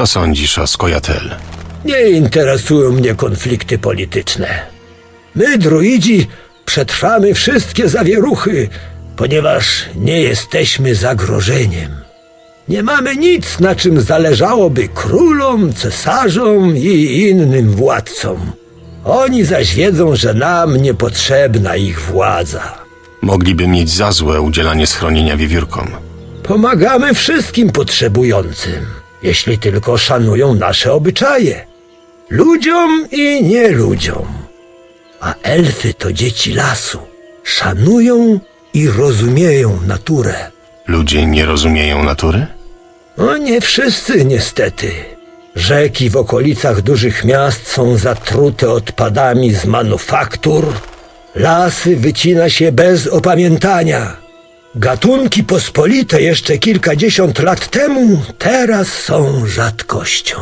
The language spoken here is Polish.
Co sądzisz o Skojatel? Nie interesują mnie konflikty polityczne. My, druidzi, przetrwamy wszystkie zawieruchy, ponieważ nie jesteśmy zagrożeniem. Nie mamy nic, na czym zależałoby królom, cesarzom i innym władcom. Oni zaś wiedzą, że nam niepotrzebna ich władza. Mogliby mieć za złe udzielanie schronienia wiewiórkom. Pomagamy wszystkim potrzebującym, jeśli tylko szanują nasze obyczaje. Ludziom i nieludziom. A elfy to dzieci lasu. Szanują i rozumieją naturę. Ludzie nie rozumieją natury? No nie wszyscy niestety. Rzeki w okolicach dużych miast są zatrute odpadami z manufaktur. Lasy wycina się bez opamiętania. Gatunki pospolite jeszcze kilkadziesiąt lat temu teraz są rzadkością.